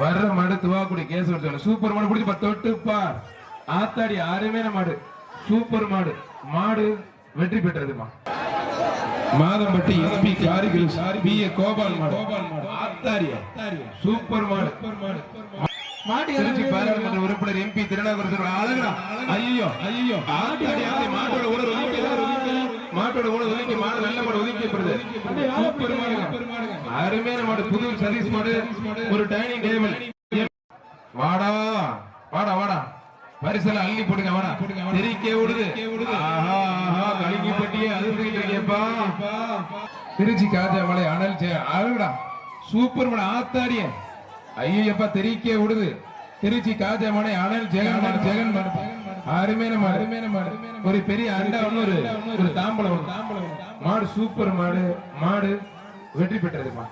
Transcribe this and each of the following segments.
வர்ற மாடு துவாக்குடி கேசவர் சொல்ல சூப்பர் மாடு பிடிச்சி பா தொட்டு பார் ஆத்தாடி அருமையான மாடு. சூப்பர் மாடு. மாடு வெற்றி பெற்றதுமா. மாதம்பட்டி எஸ்பி காரிகிரு பி ஏ கோபால் மாடு. ஆத்தாரியா சூப்பர் மாடு. மாட்டு திருச்சி பாராளுமன்ற உறுப்பினர் எம்பி திருநாகரசர் அழகா ஐயோ ஐயோ. ஆத்தாடி ஆத்தாடி. மாட்டோட உடல் மாட்டோட உடல் ஒதுக்கி மாடு நல்ல மாடு ஒதுக்கப்படுது சூப்பர் மாடுங்க. அருமையான மாடு. புது சதீஷ் மாடு. ஒரு டைனிங் டேபிள். வாடா. வாடா வாடா. பரிசல அள்ளி போடுங்க வாடா. தெரிக்க விடுது பட்டியே திருச்சி காஜாமலை அனல் அழகுடா சூப்பர் மாடு ஆத்தாடிய. ஐயப்பா தெரிக்க விடுது திருச்சி காஜாமலை அனல் ஜெகன் மாடு ஜெகன் மாடு அருமையான மாடு. அருமையான மாடு ஒரு பெரிய அண்டா ஒரு தாம்பளம் தாம்பலம் மாடு சூப்பர் மாடு. மாடு வெற்றி பெற்றதுமா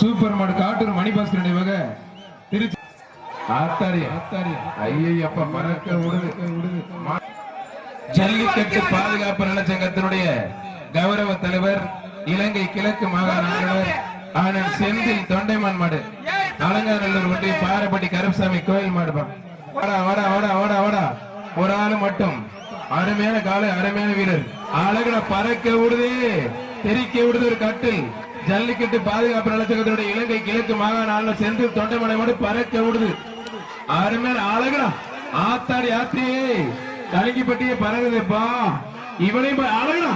சூப்பர் மாடு. காட்டூர் மணிபாஸ்கர் நினைவாக திருச்சி. ஆத்தாரி ஆத்தாரி ஐயப்பா பறக்க விடுது. விடுது ஜல்லிக்கட்டு பாதுகாப்பு நலச்சங்கத்தினுடைய கௌரவ தலைவர் இலங்கை கிழக்கு மாகாண ஆனால் செந்தில் தொண்டைமான் மாடு. அலங்காநல்லூர் ஒன்றிய பாரப்பட்டி கருப்பசாமி கோயில் மாடு பா. வாடா வாடா வாடா வாடா வாடா. ஒரு ஆளு மட்டும். அருமையான காலை அருமையான வீரர். அழகுல பறக்க விடுது தெரிக்க விடுது ஒரு கட்டில். ஜல்லிக்கட்டு பாதுகாப்பு நலச்சங்கத்தோட இலங்கை கிழக்கு மாகாண ஆளுநர் செந்தில் தொண்டைமானை மாடு பறக்க விடுது. அருமையான அழகுடா. ஆத்தாடி ஆத்தி கலங்கிப்பட்டியே பறகுதுப்பா இவனையும் பா- அழகுடா.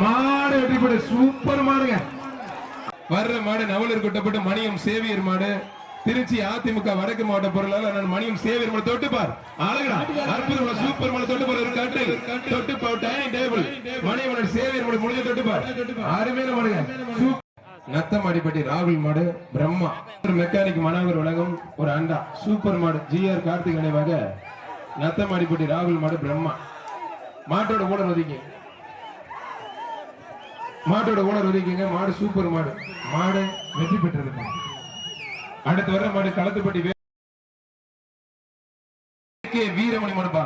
மாடு வெட்டிப்படு சூப்பர் மாடுங்க. வர்ற மாடு நவலூர் கொட்டப்பட்டு மணியம் சேவியர் மாடு. திருச்சி அதிமுக வடக்கு மாவட்ட பொருளாளர் நான் மணியம் சேவியர் மாடு தொட்டு பார். அழகுடா. அற்புதமான சூப்பர் மாடு தொட்டு பார் ஒரு கட்டில். தொட்டு பார் டைனிங் டேபிள் மணியம் சேவியர் மாடு முடிஞ்ச தொட்டு பார். அருமையான மாடுங்க. சூப்பர் நத்தமாடிப்பட்டி ராகுல் மாடு பிரம்மா. ஒரு மெக்கானிக் மனாவர் உலகம் ஒரு அண்டா. சூப்பர் மாடு ஜிஆர் கார்த்திக் நினைவாக நத்தமாடிப்பட்டி ராகுல் மாடு பிரம்மா. மாட்டோட ஓனர் ஒதுக்கி. மாட்டோட ஓனர் ஒதுக்கிங்க மாடு சூப்பர் மாடு. மாடு வெற்றி பெற்றது அடுத்து வர மாடு களத்துப்பட்டி வே- வீரமணி மனுப்பா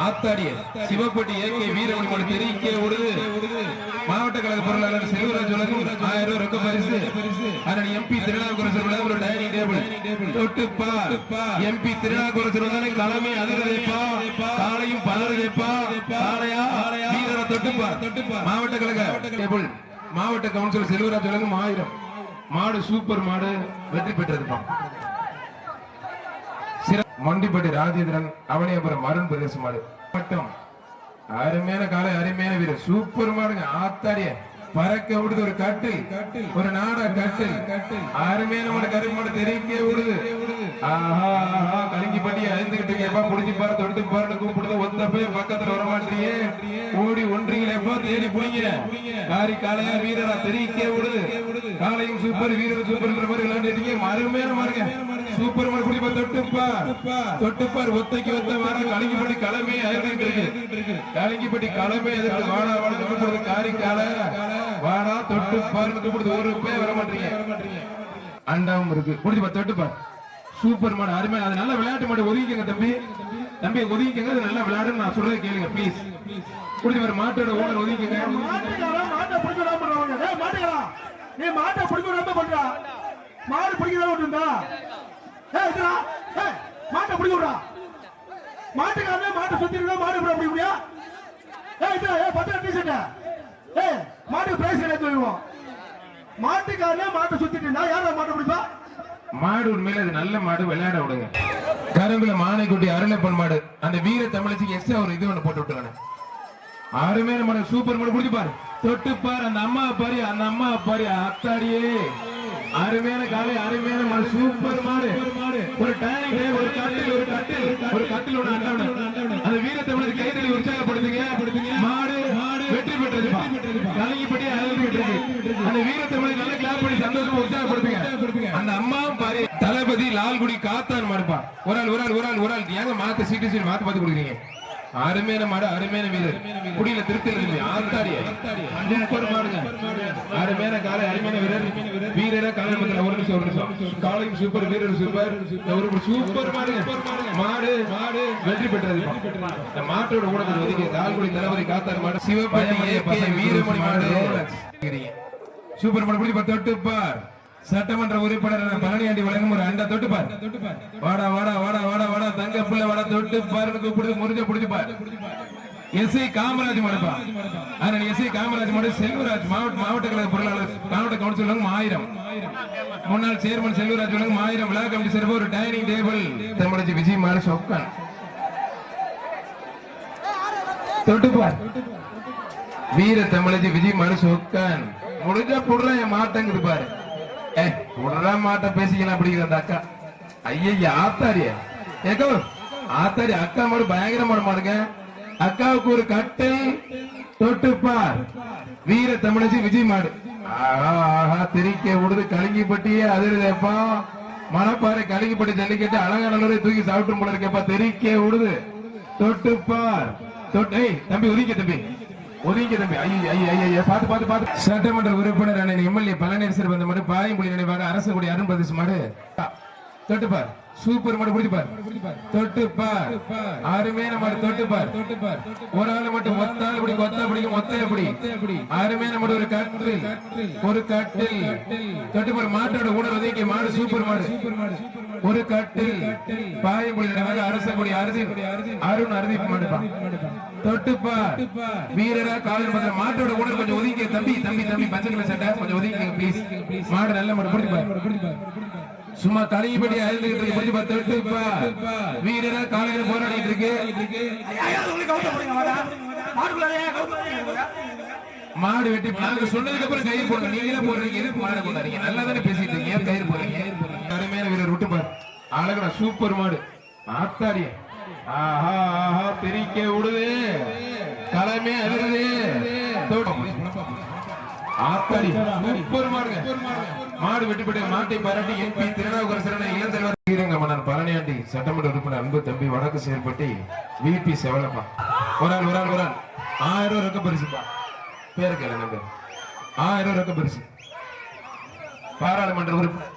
ஆத்தாடிய. சிவப்பட்டி ஏகே வீரமணி மனு தெரிவிக்க ஒரு மாவட்ட கழக பொருளாளர் செல்வராஜ் உலகம் ஆயிரம் ரூபாய் ரொக்க பரிசு. அதன் எம்பி திருநாவுக்கரசர் உலகம் ஒரு டைனிங் டேபிள். தொட்டுப்பா. எம்பி திருநாவுக்கரசர் வந்தானே களமே அதிரதைப்பா. காலையும் பதறதைப்பா. காளையா வீரரை தொட்டுப்பா மாவட்ட கழக மாவட்ட கவுன்சிலர் செல்வராஜ் உலகம் ஆயிரம். மாடு சூப்பர் மாடு வெற்றி பெற்றதுப்பா. சிற- மொண்டிப்பட்டி ராஜேந்திரன் அவனியபுரம் அருண் பிரதேச மாடு. மட்டும் அருமையான காலை அருமையான வீரர். சூப்பர் மாடுங்க. ஆத்தாடிய. பறக்க விடுது ஒரு கட்டில். ஒரு நாடா கட்டில். அருமையான மாடு கருப்பு மாடு தெரிவிக்க விடுது. கலங்கிப்பட்டி அழிந்துகிட்டு எப்பா புடிச்சு பாரு தொடுத்து பாருன்னு கூப்பிடுது. ஒத்த போய் பக்கத்துல வர மாட்டீங்க ஓடி ஒன்றிங்களேப்பா தேடி போயிங்க காரி காளையா வீரரா தெரிவிக்க விடுது. காலையும் சூப்பர் வீரர் சூப்பர் மாதிரி விளையாண்டுட்டீங்க. அருமையான மாருங்க சூப்பர் மார்க் குடிப்பா தொட்டுப்பார் தொட்டுப்பார் ஒத்தைக்கு ஒத்த வார கலங்கிப்பட்டி களமே அழுதுட்டு இருக்கு. கலங்கிப்பட்டி களமே எதிர்த்து வாடா வாடா கூப்பிடுறது காரி கால வாடா தொட்டுப்பார் கூப்பிடுது. ஒரு பேர் வர மாட்டீங்க அண்டாவும் இருக்கு. குடிப்பா தொட்டுப்பார் சூப்பர் மாடு அருமை அது நல்ல விளையாட்டு மட்டும் ஒதுக்கிக்கங்க தம்பி தம்பி ஒதுக்கிக்கங்க அது நல்லா விளையாடுன்னு நான் சொல்றதை கேளுங்க ப்ளீஸ் குடிப்பார் மாட்டோட ஓனர் ஒதுக்கிக்கங்க மாட்டை பிடிக்க விடாம பண்றவங்க. நீ மாட்டை பிடிக்க விடாம பண்றா. மாடு பிடிக்க தான் விட்டுருந்தா? இதுடா, மாட்டை பிடிக்க விடுறா. மாட்டுக்காரனே மாட்டை சுத்தி இருந்தா மாடு விட பிடிக்க முடியும்? ஏய், இதுடா, ஏ பத்து ரூபா t-shirt. மாட்டுக்கு பிரைஸ் கிடையாது சொல்லுவோம். மாட்டுக்காரனே மாட்டை சுத்திட்டு இருந்தா யாரா மாட்டை பிடிப்பா மாடு உண்மையில அது நல்ல மாடு விளையாட விடுங்க. கருங்குல மானைக்குட்டி அருளப்பன் மாடு. அந்த வீர தமிழச்சிக்கு எஸ் ஒரு இது ஒண்ணு போட்டு விட்டுருக்காங்க அருமையான மாடு சூப்பர் மாடு. குடிச்சு பாரு. தொட்டு பாரு அந்த அம்மா பாரு அந்த அம்மா பாரு அத்தாடியே. அருமையான காலை அருமையான மாடு சூப்பர் மாடு. ஒரு டேங்க் ஒரு கட்டில் ஒரு கட்டில் ஒரு கட்டில் ஒண்ணு அந்த வீர தமிழர் கைதறி உற்சாகப்படுத்துங்க மாடு மாடு வெற்றி பெற்றது கலங்கிப்பட்டி அழுதுகிட்டு இருக்கு அந்த வீர தமிழர் நல்ல கிளாப் பண்ணி சந்தோஷமா உற்சாகப்படுத்துங்க. அந்த அம்மா பாரு தளபதி லால்குடி காத்தான் மாடுப்பா. ஒரு ஆள் ஒரு ஆள் ஒரு ஆள் ஒரு ஆள். ஏங்க மாத்த சீட்டு சீட்டு மாத்து பார்த்து கொடுக்குறீங்க? அருமையான மாடு அருமையான வீரர். குடியில திருப்தி இருக்கு ஆத்தாடிய. சூப்பர் மாடுங்க. அருமையான காலை அருமையான வீரர். வீரரா காலை மத்தில ஒரு நிமிஷம் ஒரு நிமிஷம். காலையும் சூப்பர் வீரர் சூப்பர். ஒரு சூப்பர் மாடுங்க. மாடு மாடு. வெற்றி பெற்றது இந்த மாட்டோட ஊடகம் ஒதுக்கி தால்குடி தளபதி காத்தார் மாடு. சிவப்பள்ளி ஏகே வீரமணி மாடு. சூப்பர் மாடு பிடிச்சி தொட்டு சட்டமன்ற உறுப்பினர் பழனியாண்டி வழங்கும் ஒரு அண்டா தொட்டுப்பார். வாடா வாடா வாடா வாடா வாடா தங்க பிள்ளை வாடா தொட்டுப்பார் கூப்பிடுது முறிஞ்ச பிடிச்சு எஸ் ஐ காமராஜ் மடப்பா. அதனால எஸ் ஐ காமராஜ் மடு செல்வராஜ் மாவட்ட மாவட்ட கழக பொருளாளர் மாவட்ட கவுன்சில் வழங்கும் ஆயிரம். முன்னாள் சேர்மன் செல்வராஜ் வழங்கும் ஆயிரம். விழா கமிட்டி சிறப்பு ஒரு டைனிங் டேபிள். தமிழச்சி விஜய் மாறு சொக்கன். தொட்டுப்பார். வீர தமிழச்சி விஜய் மாறு சொக்கன். முடிஞ்சா புடுற என் மாட்டங்குது பாரு ஏ புடுற மாட்ட பேசிக்கலாம் அப்படிங்கிற அந்த அக்கா. ஐயா ஆத்தாரிய. ஏக்கோ ஆத்தாரி அக்கா மாடு பயங்கரமான மாடுங்க. அக்காவுக்கு ஒரு கட்டில் தொட்டுப்பார் வீர தமிழச்சி விஜய் மாடு. ஆஹா ஆஹா திரிக்க விடுது கலங்கிப்பட்டியே அதிருதேப்பா மணப்பாறை கலங்கிப்பட்டி ஜல்லிக்கட்டு அலங்காநல்லூரை தூக்கி சாப்பிட்டு போல இருக்கேப்பா தெரிக்க விடுது. தொட்டுப்பார் தொட்டு தம்பி உதிக்க தம்பி. ஒதுங்க தம்பி ஐயோ ஐயோ ஐயோ, ஐயோ சட்டமன்ற உறுப்பினர் அண்ணன் எம்எல்ஏ பழனியரசர் வந்த மாடு பாயம்புலி நினைவாக அரசு கூடிய அருண் பிரதேச மாடு. தொட்டுப்பார் சூப்பர் மாடு பிடிப்பார் தொட்டுப்பார் அருமையான மாடு தொட்டுப்பார் தொட்டுப்பார் ஒரு ஆள் மட்டும் மொத்த ஆள் பிடி கொத்த பிடிக்கும் மொத்த எப்படி அருமையான மாடு ஒரு கட்டில். ஒரு கட்டில். தொட்டுப்பார் மாட்டோட உணர் ஒதுக்கி மாடு சூப்பர் மாடு. ஒரு கட்டில். பாயம்புலி நினைவாக அரசு கூடிய அருதி அருண் அருதி மாடுப்பா தொட்டுப்பார் வீரரா காலையில் பத்திர மாட்டோட உணர் கொஞ்சம் ஒதுங்கி தம்பி தம்பி தம்பி பச்சை கலர் சட்டை. கொஞ்சம் ஒதுக்கி ப்ளீஸ் மாடு நல்ல மாடு பிடிப்பார் சும்மா தலையபடி அழுதுகிட்டு இருக்கு பிடிச்சு தொட்டுப்பா. வீரரா காலையில போராடிட்டு இருக்கு. மாடு வெட்டி நாங்க சொன்னதுக்கு அப்புறம் கயிறு போடுங்க. நீங்களே போடுறீங்க எதுக்கு மாடு போடாதீங்க நல்லா தானே பேசிட்டு இருக்கீங்க. ஏன் கயிறு போடுறீங்க? அருமையான வீரர் விட்டு பாரு அழகா சூப்பர் மாடு. ஆத்தாரிய. ஆஹா ஆஹா பிரிக்க விடுது. களமே அதிருது ஆத்தாடி சூப்பர் மாடுங்க. மாடு வெட்டுப்பட்டு மாட்டை பாராட்டி எம்பி திருநாவுக்கரசரான இளந்தலைவர் ஸ்ரீரங்க மன்னர் பழனியாண்டி சட்டமன்ற உறுப்பினர் அன்பு தம்பி வடக்கு செயற்பட்டி விபி செவலப்பா ஒரு ஆள் ஒரு ஆள் ஒரு ஆள் ஆயிரம் ரூபாய் ரொக்க பரிசுப்பா. பேரு கேளு நம்பு ஆயிரம் ரூபாய் ரொக்க பரிசு. பாராளுமன்ற உறுப்பினர்.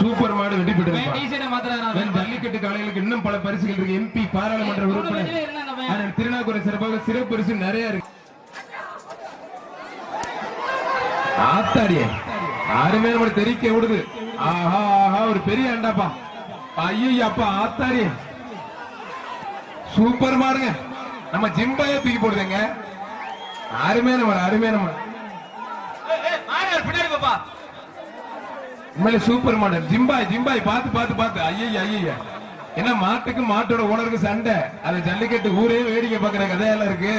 சூப்பர் மாடு வெட்டி வெண் ஜல்லிக்கட்டு காளைகளுக்கு இன்னும் பல பரிசுகள் இருக்கு. எம்பி பாராளுமன்ற உறுப்பினர். திருநாக்குறை சிறப்பாக சிறப்பு பரிசு நிறைய இருக்கு. ஆத்தாடியே. அருமையான மாடு தெரிக்க விடுது. ஆஹா ஆஹா ஒரு பெரிய அண்டாப்பா. ஐயோ அப்பா ஆத்தாடியே. சூப்பர் மாடுங்க. நம்ம ஜிம்பாயே தூக்கி போடுதுங்க. அருமையான மாடு அருமையான மாடு பின்னாடி பாப்பா. உண்மையில சூப்பர் மாடல் ஜிம்பாய் ஜிம்பாய் பார்த்து பார்த்து பார்த்து. ஐயா ஐயா ஏன்னா மாட்டுக்கு மாட்டோட ஓனருக்கு சண்டை. அது ஜல்லிக்கட்டு ஊரே வேடிக்கை பாக்குற கதையெல்லாம் இருக்கு.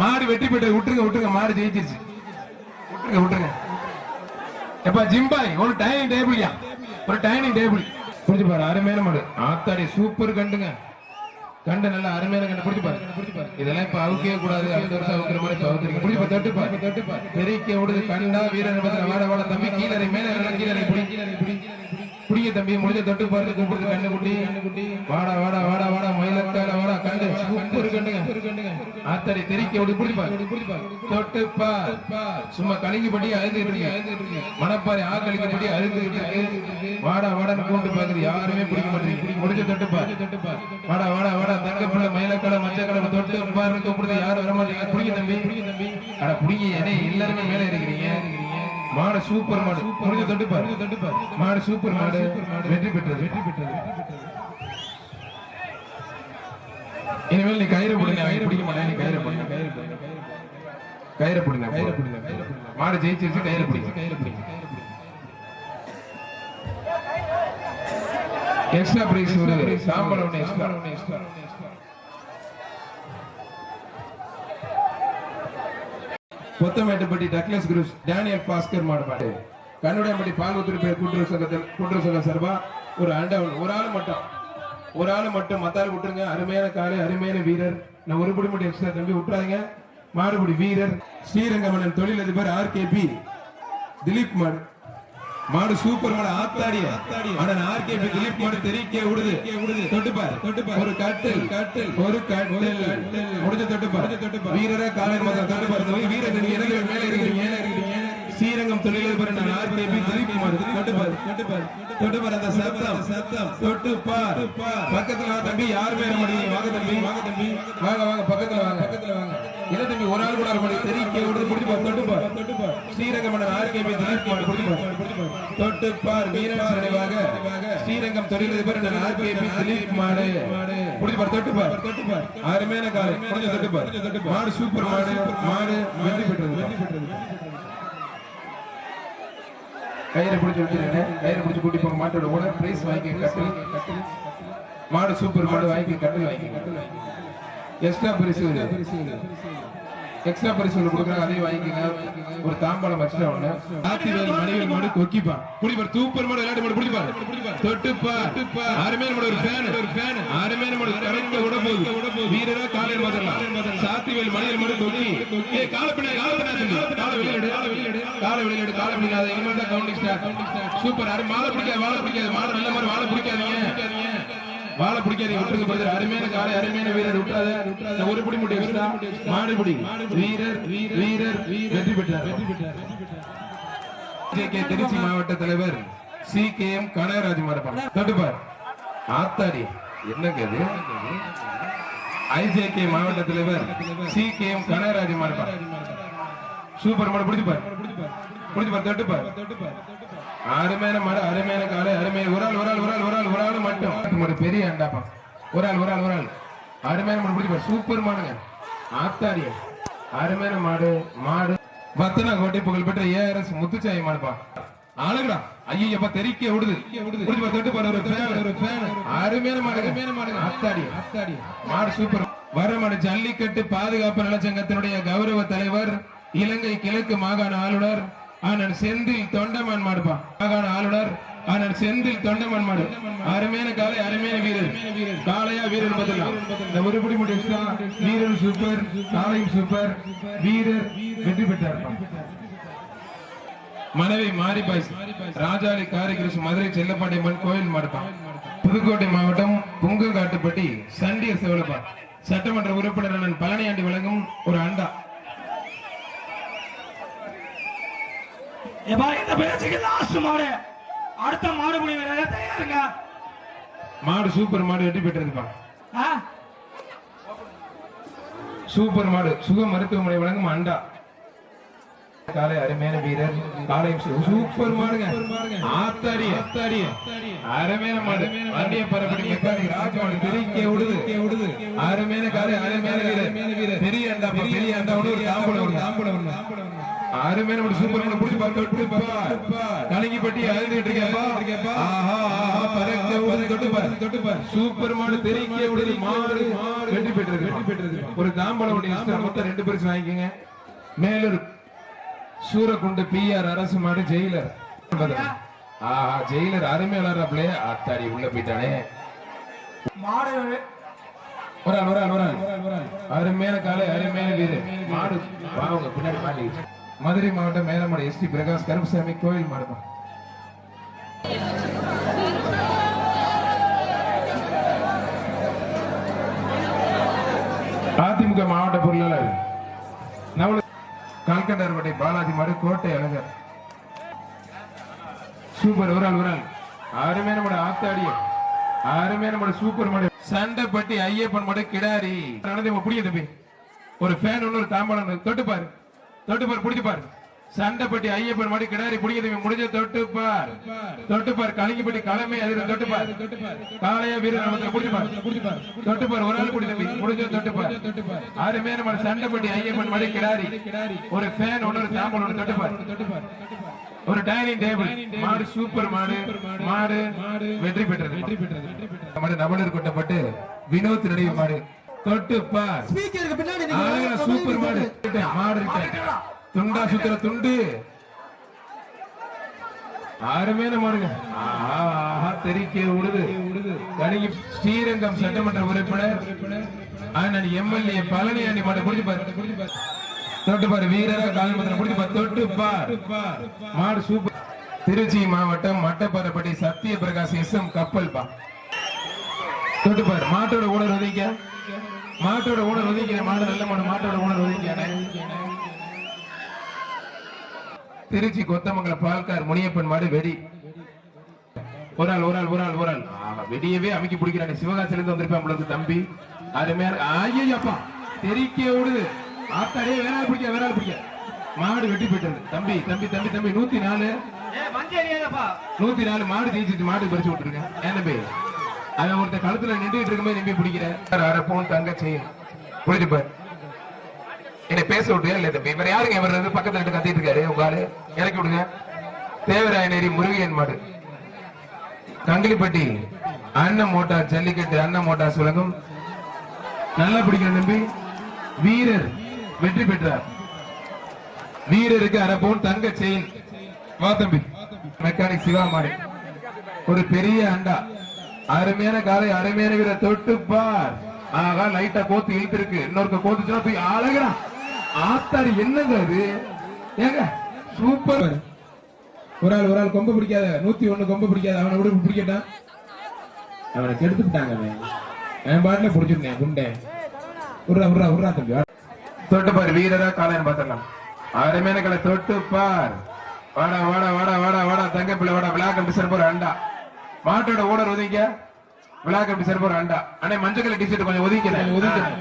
மாடு வெட்டி போட்டு விட்டுருங்க விட்டுருங்க. மாடு ஜெயிச்சிருச்சு. விட்டுருங்க விட்டுருங்க. எப்ப ஜிம்பாய் ஒரு டைனிங் டேபிள்யா ஒரு டைனிங் டேபிள் புரிஞ்சு பாரு அருமையான மாடு. ஆத்தாடி சூப்பர் கண்டுங்க. கண்டு நல்லா அருமையான கண்டு பிடிச்சு பாரு. இதெல்லாம் இப்ப அவுக்கவே கூடாது. அடுத்த வருஷம் அவுக்குற மாதிரி இப்ப அவுக்குறீங்க பிடிச்சு பாரு தொட்டு பாரு. தொட்டு பாரு. பெருக்க விடுது கண்டா வீரன் பத்திர வாட வாட தம்பி. கீழே மேலே கீழே பிடி, கீழே இறங்கி, பிடி. குடிய தம்பி முடிஞ்ச தொட்டு பாரு கூப்பிடுது கண்ணு குட்டி. குட்டி வாடா வாடா வாடா வாடா மயிலக்கால வாடா கண்டு கூப்பிடு கண்டுங்க ஆத்தடி தெறிக்க விடு குடிப்பா குடிப்பா தொட்டு சும்மா கலங்கி படி அழுதுகிட்டு இருக்கு மணப்பாறை ஆ கலங்கி படி அழுதுகிட்டு இருக்கு. வாடா வாடான்னு கூப்பிட்டு பாக்குது. யாருமே பிடிக்க மாட்டேங்குது. முடிஞ்ச தொட்டு பார் வாடா வாடா வாடா தங்கப்பட மயிலக்கால மஞ்சள் கலர் தொட்டு பாருன்னு கூப்பிடுது. யாரும் வர மாட்டேங்க குடிங்க தம்பி. அட குடிங்க. ஏன்னா எல்லாருமே மேலே இருக்கிறீங்க மாடு சூப்பர் மாடு. முடிஞ்ச தொட்டு பாரு தொட்டு பாரு மாடு சூப்பர் மாடு. வெற்றி பெற்றது. வெற்றி பெற்றது இனிமேல் நீ கயிறு பிடிங்க. கயிறு பிடிக்க மாட்டேன் நீ கயிறு பிடிங்க. கயிறு பிடிங்க. கயிறு பிடிங்க. கயிறு பிடிங்க. மாடு ஜெயிச்சிருச்சு கயிறு பிடிங்க கயிறு பிடிங்க. எக்ஸ்ட்ரா பிரைஸ் ஒரு. சாம்பல் ஒன்று எக்ஸ்ட்ரா ஒன்று extra Kothamettupatti Douglas Cruz Daniel Baskar மாடுபாடு. Kannudaiyampatti பால் பேர் கூட்டுறவு சங்கத்தில் கூட்டுறவு சங்கம் சார்பா ஒரு அண்டவன் ஒரு ஆள் மட்டும். ஒரு ஆள் மட்டும் மத்தாள் விட்டுருங்க. அருமையான காலை அருமையான வீரர். நான் ஒரு புடி மட்டும் எக்ஸ்ட்ரா தம்பி விட்டுறாதீங்க. மாடுபடி வீரர். ஸ்ரீரங்கமணன் தொழிலதிபர் ஆர் கே பி திலீப் மாடு மாடு சூப்பர் மாடு ஆத்தாடிய அண்ணன் ஆர்கேபி திலீப் மாடு தெரிக்கே விடுது. விடுது தொட்டுப்பார் தொட்டுப்பார் ஒரு கட்டில் கட்டில் ஒரு கட்டில் முடிஞ்ச தொட்டுப்பார் தொட்டுப்பார் வீரரா காலை முதல் தொட்டுப்பார் வீரர் நீங்க எனக்கு மேல இருக்கிறீங்க மேல இருக்கிறீங்க ஸ்ரீரங்கம் தொழிலதிபர் நான் ஆர்கேபி திலீப் மாடு தொட்டுப்பார் தொட்டுப்பார் தொட்டுப்பார் அந்த சத்தம். சத்தம் தொட்டுப்பார் பக்கத்துல வா தம்பி யாருமே வர மாட்டீங்க வாங்க தம்பி வாங்க தம்பி. வாங்க வாங்க பக்கத்துல வாங்க. பக்கத்துல வாங்க இல்ல தம்பி ஒரு ஆள் கூட வர மாட்டீங்க தெரிக்க விடுது பிடிப்பார் தொட்டுப்பார் தொட்டுப்பார் ஸ்ரீரங்கம் மன்னர் ஆர்கேபி திலீப் மாடு பிடிப்பார் தொட்டுப்பார் வீரன் நினைவாக ஸ்ரீரங்கம் தொழிலதிபர் நான் ஆர்கேபி திலீப் மாடு பிடிப்பார் தொட்டுப்பார் தொட்டுப்பார் அருமையான காலை. முடிஞ்ச தொட்டுப்பார் மாடு சூப்பர் மாடு. மாடு வெற்றி பெற்றது வெற்றி பெற்றது. கயிறை பிடிச்சி வச்சிருக்கேன். கயிறை பிடிச்சி கூட்டி போக மாட்டோட ஓனர் பிரைஸ் வாங்கி கட்டில். மாடு சூப்பர் மாடு வாங்கி கட்டில் வாங்கி. கட்டில் வாங்கி எக்ஸ்ட்ரா பரிசு எக்ஸ்ட்ரா பரிசு ஒன்று கொடுக்குறாங்க அதையும் வாங்கிக்கங்க. ஒரு தாம்பாளம் எக்ஸ்ட்ரா ஒண்ணு ஆத்தி ஆத்திவேல் மனைவி மாடு கொக்கிப்பா. குடிப்பார். சூப்பர் மாடு விளையாட்டு மாடு குடிப்பார். தொட்டுப்பா அருமையான மாடு ஒரு ஃபேன் ஒரு ஃபேன் அருமையான மாடு கரெக்டா விட போகுது. வீரரா காலையில் மாதலாம் சாத்திவேல் மனைவி மாடு கொக்கி. ஏய் கால பின்ன கால பின்ன கால வெளியிடு கால வெளியிடு. கால வெளியிடு கால பிடிக்காத இனிமேல் தான் கவுண்டிங் ஸ்டார் சூப்பர். அரு மாலை பிடிக்காது வாழை பிடிக்காது. மாலை நல்ல மாதிரி வாழை பிடிக்காதீங்க. வாழை பிடிக்காதீங்க விட்டுக்கு பதில் அருமையான காலை அருமையான வீரர். விட்டாத ஒரு பிடி முடி விட்டா மாடு பிடி. வீரர் வீரர் வெற்றி பெற்றார். வெற்றி பெற்றார். திருச்சி மாவட்ட தலைவர் சி கே எம் கனகராஜ் மாடப்பா தடுப்பார் ஆத்தாடி. என்னங்க இது? ஐஜேகே மாவட்ட தலைவர் சி கே எம் கனகராஜ் மாடப்பா சூப்பர் மாடு பிடிச்சுப்பார். பிடிச்சுப்பார் தொட்டுப்பார் அருமையான மாடு அருமையான காலை அருமையான ஒரு ஆள் ஒரு ஆள் ஒரு ஆள் ஒரு ஆள் ஒரு ஆள் மட்டும். மாடு பெரிய அண்டாப்பா. ஒரு ஆள் ஒரு ஆள் ஒரு ஆள். அருமையான மாடு பிடிப்பார் சூப்பர் மாடுங்க. ஆத்தாடிய அருமையான மாடு மாடு. வத்தனா கோட்டை புகழ்பெற்ற ஏஆர்எஸ் முத்துச்சாமி மாடுப்பா. அழகுடா ஐயப்பா தெறிக்க விடுது. விடுது பாரு, தொட்டு பாரு, ஒரு fan, ஒரு fan. அருமையான மாடு அருமையான மாடு அத்தாடி அத்தாடி மாடு சூப்பர். வர மாடு ஜல்லிக்கட்டு பாதுகாப்பு நலச்சங்கத்தினுடைய கௌரவ தலைவர் இலங்கை கிழக்கு மாகாண ஆளுநர் ஆனால் செந்தில் தொண்டமான் மாடுப்பான் மாகாண ஆளுநர். ஆனால் செந்தில் தொண்டமான் மாடு. அருமையான காலை அருமையான வீரர். காலையா வீரர் பதிலா இந்த ஒருபடி மட்டும் வீரர் சூப்பர் காலையும் சூப்பர் வீரர் வெற்றி பெற்றார் மனைவி மாரிபாய் ராஜாலி காரிகிருஷ்ண மதுரை செல்லப்பாண்டியம்மன் கோயில் மாடுப்பான் புதுக்கோட்டை மாவட்டம் புங்கங்காட்டுப்பட்டி சண்டியர் செவலப்பா. சட்டமன்ற உறுப்பினர் அண்ணன் பழனியாண்டி வழங்கும் ஒரு அண்டா. இந்த பேச்சுக்கு லாஸ்ட் மாடு. அடுத்த மாடு புடி வேற தயாருங்க. மாடு சூப்பர் மாடு வெற்றி பெற்றிருப்பா? சூப்பர் மாடு சுக மருத்துவமனை வழங்கும் அண்டா. காலை அருமையான வீரர் காலை சூப்பர் மாடுங்க. ஆத்தாடி ஆத்தாடி அருமையான மாடு. வண்டிய பரப்படி மெக்கானிக் ராஜ்மாடு தெரிக்க விடுது. விடுது அருமையான காலை அருமையான வீரர். வீரர் பெரிய அண்டா பெரிய அண்டா. ஒரு தாம்பளம் ஒன்று தாம்பளம் ஒன்று அருமையான ஒரு சூப்பர் மாடு புடிச்சு பார்த்து தொட்டு கலங்கிப்பட்டி அழுதுகிட்டு இருக்கேப்பா ஆஹா ஆஹா பறக்க விடுது தொட்டு பாரு. தொட்டு பாரு. சூப்பர் மாடு தெரிக்க விடுது மாடு. வெற்றி பெற்றது வெற்றி பெற்றது ஒரு தாம்பளம் extra மொத்தம் ரெண்டு பேருக்கு வாங்கிக்கோங்க. மேலூர் சூரக்குண்டு பிஆர் அரசு மாடு ஜெயிலர். ஆஹா ஜெயிலர் அருமையாளர் அத்தாடி உள்ள போயிட்டானே. மாடு ஒரு ஆள் ஒரு ஆள் ஒரு ஆள். ஒரு ஆள் அருமையான காலை அருமையான வீடு மாடு வாங்க பின்னாடி மாட்டி மதுரை மாவட்டம் மேலமாடு எஸ்டி பிரகாஷ் கருப்புசாமி கோயில் மாடுமா. அதிமுக மாவட்ட பொருளாளர் நவல கால்கண்டார்பட்டி பாலாஜி மாடு கோட்டை அழகர். சூப்பர் ஒரு ஆள் ஒரு ஆள். அருமையான மாடு ஆத்தாடிய அருமையான மாடு சூப்பர் மாடு. சண்டைப்பட்டி ஐயப்பன் மாடு கிடாரி. நடந்து பிடிக்க தம்பி ஒரு ஃபேன் ஒன்று ஒரு தாம்பாளம் தொட்டு பாரு தொட்டுப்பார் பிடிச்சுப்பார் சண்டைப்பட்டி ஐயப்பன் மடி கிடாரி பிடிக்கிறது முடிஞ்ச தொட்டுப்பார் தொட்டுப்பார் கலங்கிப்பட்டி தலைமை அதிர தொட்டுப்பார் காளைய காளையா வீரர் நமக்கு பிடிச்சு ஒரு ஆள் பிடி முடிஞ்ச தொட்டுப்பார் அருமே நம்ம சண்டைப்பட்டி ஐயப்பன் மடி கிடாரி. ஒரு ஃபேன் ஒன்று ஒரு தாம்பாளம் ஒன்று தொட்டுப்பார் ஒரு டைனிங் டேபிள் மாடு சூப்பர் மாடு. மாடு வெற்றி பெற்றது. வெற்றி பெற்றது மாடு நபலர் கொட்டப்பட்டு வினோத் நடிகை மாடு. தொட்டு பார் ஸ்பீக்கருக்கு பின்னாடி சூப்பர் மாடு. மாடு. துண்டா சுத்துற துண்டு. அருமையான மாடுங்க. தெறிக்க விடுது கணிகி ஸ்ரீரங்கம் சட்டமன்ற உறுப்பினர். அண்ணன் எம்எல்ஏ பழனியாண்டி மாடு பிடிச்சு பாரு. தொட்டு பாரு வீரரா கால் மத்திரம் பிடிச்சு பாரு. தொட்டு பார் மாடு சூப்பர். திருச்சி மாவட்டம் மட்டப்பாறைப்பட்டி சத்திய பிரகாஷ் எஸ் எம் கப்பல் பா தொட்டுப்பார் மாட்டோட ஊனர் ஒதுங்க மாட்டோட ஊனர் ஒதுங்க மாடு நல்ல மாடு. மாட்டோட ஊனர் ஒதுங்க திருச்சி கொத்தமங்கலம் பால்கார் முனியப்பன் மாடு வெடி. ஒரு ஆள் ஒரு ஆள் ஒரு ஆள் ஒரு ஆள். வெடியவே அமைக்கி பிடிக்கிறானே. சிவகாசில இருந்து வந்திருப்பேன் உங்களுக்கு தம்பி. அருமையா ஐயப்பா தெரிக்க விடுது. ஆத்தாடியே வேற ஆள் பிடிக்க வேற ஆள் பிடிக்க. மாடு வெட்டி போயிட்டது. தம்பி தம்பி தம்பி தம்பி நூத்தி நாலு. நூத்தி நாலு மாடு ஜெயிச்சிட்டு மாடு பறிச்சு விட்டுருங்க ஏன் தம்பி? அவன் ஒருத்த கழுத்துல நின்றுட்டு இருக்கும்போது நம்பி பிடிக்கிற? அரை பவுன் தங்க செய்யும் புரிஞ்சு பாரு என்னை பேச விட்டுயா இல்ல தம்பி இவர் யாருங்க? இவர் இருந்து பக்கத்துல இருந்து கத்திட்டு இருக்காரு. உங்க ஆளு. இறக்கி விடுங்க. தேவராயநேரி முருகையன் மாடு. தங்கிலிப்பட்டி. அண்ணன் மோட்டார் ஜல்லிக்கட்டு அண்ணன் மோட்டார் சுலகம் நல்லா பிடிக்கிற தம்பி. வீரர் வெற்றி பெற்றார். வீரருக்கு அரை பவுன் தங்க செயின் வா தம்பி. மெக்கானிக் சிவா மாடு. ஒரு பெரிய அண்டா. அருமையான காலை அருமையான வீர தொட்டு பார் ஆகா லைட்டா கோத்து இழுத்திருக்கு. இன்னொருக்க கோத்துச்சுன்னா போய் அழகா ஆத்தாடி என்னங்க அது? ஏங்க சூப்பர் ஒரு ஆள் ஒரு ஆள் கொம்பு பிடிக்காத நூத்தி ஒண்ணு கொம்பு பிடிக்காத அவனை விட பிடிக்கட்டான் அவனை கெடுத்துட்டாங்க என் பாட்டுல பிடிச்சிருந்தேன் குண்டை. உர்ரா உர்ரா உர்ரா தம்பி தொட்டு பாரு வீரரா காலைன்னு பாத்திரலாம் அருமையான கலை தொட்டு பார் வாடா வாடா வாடா வாடா வாடா தங்க பிள்ளை வாடா விழாக்கம் பிசர் போற அண்டா. மாட்டோட ஓடர் ஒதுங்க விழாக்கம் பிசர் போற அண்டா அண்ணே மஞ்சள் கலர் டிஷர்ட் கொஞ்சம் ஒதுக்கிறேன் ஒதுக்கிறேன்